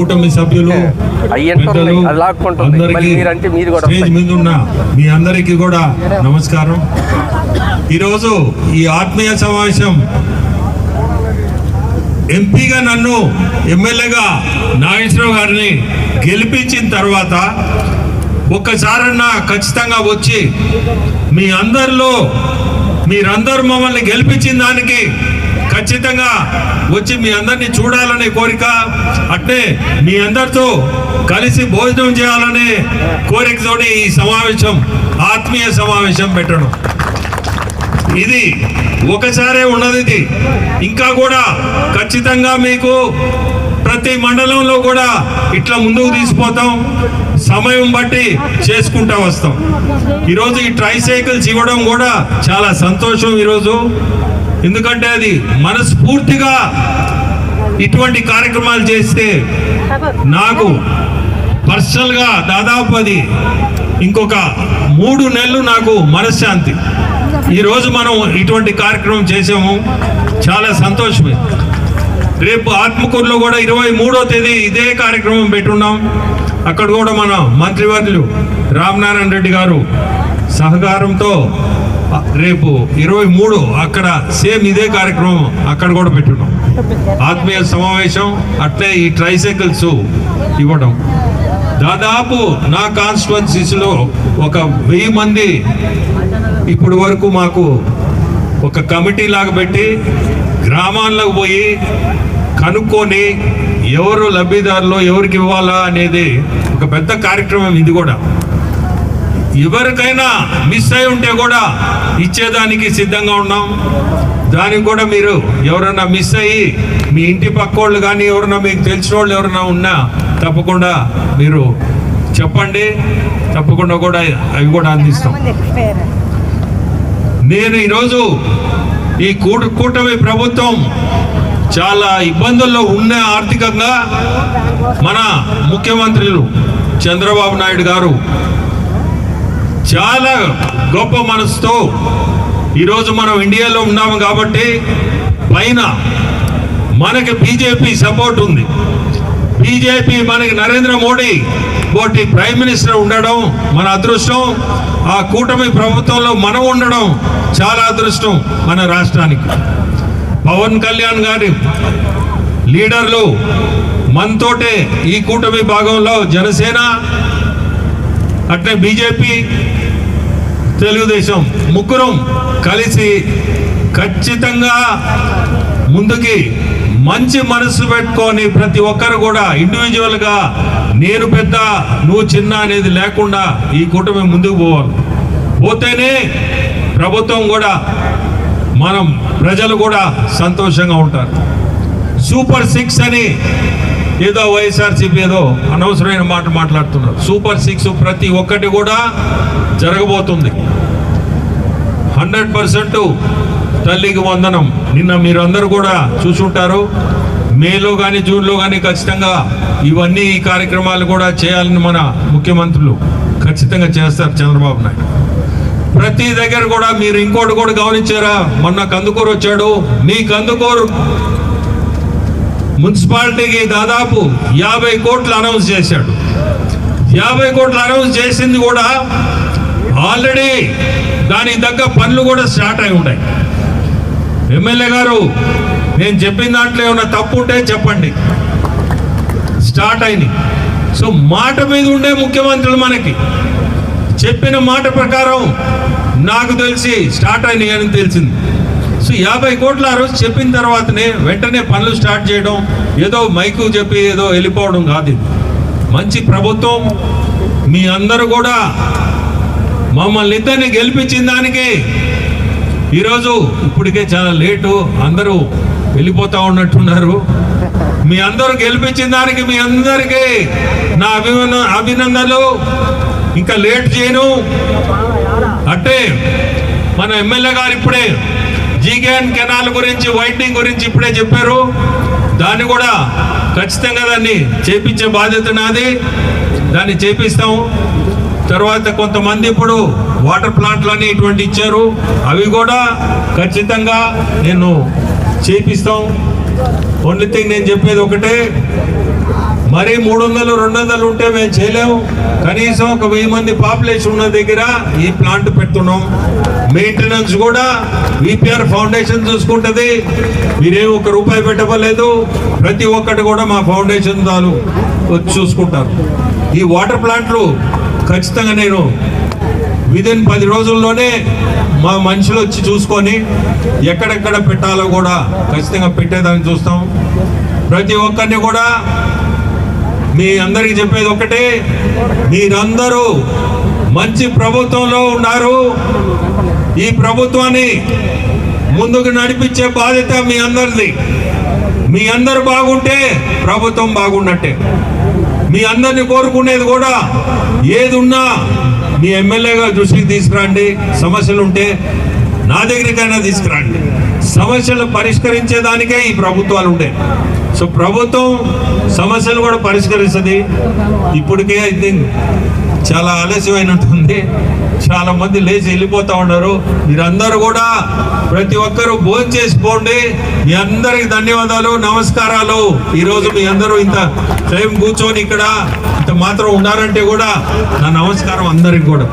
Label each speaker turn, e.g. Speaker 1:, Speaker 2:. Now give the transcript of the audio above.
Speaker 1: కూటమి సభ్యులు స్టేజ్. మీద ఉన్న మీ అందరికీ కూడా నమస్కారం ఈరోజు ఈ ఆత్మీయ సమావేశం ఎంపీగా నన్ను ఎమ్మెల్యేగా నాగేశ్వరరావు గారిని గెలిపించిన తర్వాత ఒక్కసారన్నా ఖచ్చితంగా వచ్చి మీ అందరిలో మీరందరూ మమ్మల్ని గెలిపించిన దానికి ఖచ్చితంగా వచ్చి మీ అందరినీ చూడాలనే కోరిక అట్నే మీ అందరితో కలిసి భోజనం చేయాలనే కోరికతోనే ఈ సమావేశం ఆత్మీయ సమావేశం పెట్టడం ఇది ఒకసారే ఉన్నది ఇది. ఇంకా కూడా ఖచ్చితంగా మీకు ప్రతి మండలంలో కూడా ఇట్లా ముందుకు తీసుకుపోతాం సమయం బట్టి చేసుకుంటా వస్తాం. ఈరోజు ఈ ట్రైసైకిల్స్ ఇవ్వడం కూడా చాలా సంతోషం ఈరోజు. ఎందుకంటే అది మనస్ఫూర్తిగా ఇటువంటి కార్యక్రమాలు చేస్తే నాకు పర్సనల్గా దాదాపు అది ఇంకొక మూడు నెలలు నాకు మనశ్శాంతి. ఈరోజు మనం ఇటువంటి కార్యక్రమం చేసాము. చాలా సంతోషమే. రేపు ఆత్మకూరులో కూడా ఇరవై మూడో తేదీ ఇదే కార్యక్రమం పెట్టున్నాం. అక్కడ కూడా మన మంత్రివర్యులు రామనారాయణ రెడ్డి గారు సహకారంతో రేపు ఇరవై మూడు అక్కడ సేమ్ ఇదే కార్యక్రమం అక్కడ కూడా పెట్టున్నాం. ఆత్మీయ సమావేశం అట్లే ఈ ట్రైసైకిల్స్ ఇవ్వడం. దాదాపు నా కాన్స్టిట్యున్సీస్లో ఒక వెయ్యి మంది ఇప్పటి వరకు మాకు ఒక కమిటీ లాగా పెట్టి గ్రామాల్లోకి పోయి కనుక్కొని ఎవరు లబ్ధిదారులు ఎవరికి ఇవ్వాలా అనేది ఒక పెద్ద కార్యక్రమం ఇది కూడా. ఎవరికైనా మిస్ అయి ఉంటే కూడా ఇచ్చేదానికి సిద్ధంగా ఉన్నాం. దానికి కూడా మీరు ఎవరన్నా మిస్ అయ్యి మీ ఇంటి పక్కోళ్ళు కానీ ఎవరన్నా మీకు తెలిసిన వాళ్ళు ఎవరన్నా ఉన్నా తప్పకుండా మీరు చెప్పండి. తప్పకుండా కూడా అవి కూడా అందిస్తాం. నేను ఈరోజు ఈ కూట కూటమి ప్రభుత్వం చాలా ఇబ్బందుల్లో ఉన్న ఆర్థికంగా మన ముఖ్యమంత్రులు చంద్రబాబు నాయుడు గారు చాలా గొప్ప మనసుతో ఈరోజు మనం ఇండియాలో ఉన్నాము కాబట్టి పైన మనకి బీజేపీ సపోర్ట్ ఉంది. బీజేపీ మనకి నరేంద్ర మోడీ పోటీ ప్రైమ్ మినిస్టర్ ఉండడం మన అదృష్టం. ఆ కూటమి ప్రభుత్వంలో మనం ఉండడం చాలా అదృష్టం మన రాష్ట్రానికి. పవన్ కళ్యాణ్ గారి లీడర్లు మనతోటే ఈ కూటమి భాగంలో జనసేన అట్లే బీజేపీ తెలుగుదేశం ముగ్గురం కలిసి ఖచ్చితంగా ముందుకి మంచి మనసు పెట్టుకొని ప్రతి ఒక్కరు కూడా ఇండివిజువల్గా నేను పెద్ద నువ్వు చిన్న అనేది లేకుండా ఈ కూటమి ముందుకు పోవాలి. పోతేనే ప్రభుత్వం కూడా మనం ప్రజలు కూడా సంతోషంగా ఉంటారు. సూపర్ సిక్స్ అని ఏదో వైఎస్ఆర్సీపీ ఏదో అనవసరమైన మాట మాట్లాడుతున్నారు. సూపర్ సిక్స్ ప్రతి ఒక్కటి కూడా జరగబోతుంది. హండ్రెడ్ పర్సెంట్ తల్లికి వందనం. నిన్న మీరందరూ కూడా చూసుంటారు. మేలో కానీ జూన్లో కానీ ఖచ్చితంగా ఇవన్నీ ఈ కార్యక్రమాలు కూడా చేయాలని మన ముఖ్యమంత్రులు ఖచ్చితంగా చేస్తారు చంద్రబాబు నాయుడు. ప్రతి దగ్గర కూడా మీరు ఇంకోటి కూడా గమనించారా? మొన్న కందుకూరు వచ్చాడు. మీ కందుకూరు మున్సిపాలిటీకి దాదాపు యాభై కోట్లు అనౌన్స్ చేశాడు. యాభై కోట్లు అనౌన్స్ చేసింది కూడా ఆల్రెడీ దానికి తగ్గ పనులు కూడా స్టార్ట్ అయి ఉన్నాయి. ఎమ్మెల్యే గారు నేను చెప్పిన దాంట్లో ఏమైనా తప్పు ఉంటే చెప్పండి. స్టార్ట్ అయినాయి. సో మాట మీద ఉండే ముఖ్యమంత్రులు మనకి. చెప్పిన మాట ప్రకారం నాకు తెలిసి స్టార్ట్ అయినాయి అని తెలిసింది. సో యాభై కోట్ల ఆ రోజు చెప్పిన తర్వాతనే వెంటనే పనులు స్టార్ట్ చేయడం ఏదో మైకు చెప్పి ఏదో వెళ్ళిపోవడం కాదు మంచి ప్రభుత్వం మీ అందరూ కూడా మమ్మల్ని ఇద్దరిని గెలిపించిన దానికి. ఈరోజు ఇప్పటికే చాలా లేటు అందరూ వెళ్ళిపోతా ఉన్నట్టున్నారు. మీ అందరూ గెలిపించిన దానికి మీ అందరికీ నా అభిమన అభినందనలు. ఇంకా లేట్ చేయను. అంటే మన ఎమ్మెల్యే గారు ఇప్పుడే జీకేఎన్ కెనాల్ గురించి వైట్నింగ్ గురించి ఇప్పుడే చెప్పారు. దాన్ని కూడా ఖచ్చితంగా దాన్ని చేపించే బాధ్యత నాది. దాన్ని చేపిస్తాం. తర్వాత కొంతమంది ఇప్పుడు వాటర్ ప్లాంట్లని ఇటువంటి ఇచ్చారు. అవి కూడా ఖచ్చితంగా నేను చేపిస్తాం. ఓన్లీ థింగ్ నేను చెప్పేది ఒకటే. మరి మూడు వందలు రెండు వందలు ఉంటే మేము చేయలేము. కనీసం ఒక వెయ్యి మంది పాపులేషన్ ఉన్న దగ్గర ఈ ప్లాంట్ పెడుతున్నాం. మెయింటెనెన్స్ కూడా విపిఆర్ ఫౌండేషన్ చూసుకుంటుంది. మీరేం ఒక రూపాయి పెట్టవలేదు ప్రతి ఒక్కటి కూడా మా ఫౌండేషన్ తాను వచ్చి చూసుకుంటారు. ఈ వాటర్ ప్లాంట్లు ఖచ్చితంగా నేను విదిన్ పది రోజుల్లోనే మా మనుషులు వచ్చి చూసుకొని ఎక్కడెక్కడ పెట్టాలో కూడా ఖచ్చితంగా పెట్టేదాన్ని చూస్తాం. ప్రతి ఒక్కరిని కూడా మీ అందరికీ చెప్పేది ఒకటే మీరందరూ మంచి ప్రభుత్వంలో ఉన్నారు. ఈ ప్రభుత్వాన్ని ముందుకు నడిపించే బాధ్యత మీ అందరిది. మీ అందరు బాగుంటే ప్రభుత్వం బాగున్నట్టే. మీ అందరిని కోరుకునేది కూడా ఏది ఉన్నా మీ ఎమ్మెల్యేగా దృష్టికి తీసుకురండి. సమస్యలు ఉంటే నా దగ్గరికైనా తీసుకురండి. సమస్యలు పరిష్కరించేదానికే ఈ ప్రభుత్వాలు ఉండే సో ప్రభుత్వం సమస్యలు కూడా పరిష్కరిస్తుంది. ఇప్పటికే ఐ థింక్ చాలా ఆలస్యమైనట్టుంది. చాలా మంది లేచి వెళ్ళిపోతా ఉన్నారు. మీరందరూ కూడా ప్రతి ఒక్కరూ భోజనం చేసిపోండి మీ అందరికి ధన్యవాదాలు నమస్కారాలు. ఈరోజు మీ అందరూ ఇంత టైం కూర్చొని ఇక్కడ ఇంత మాత్రం ఉన్నారంటే కూడా నా నమస్కారం అందరికి కూడా.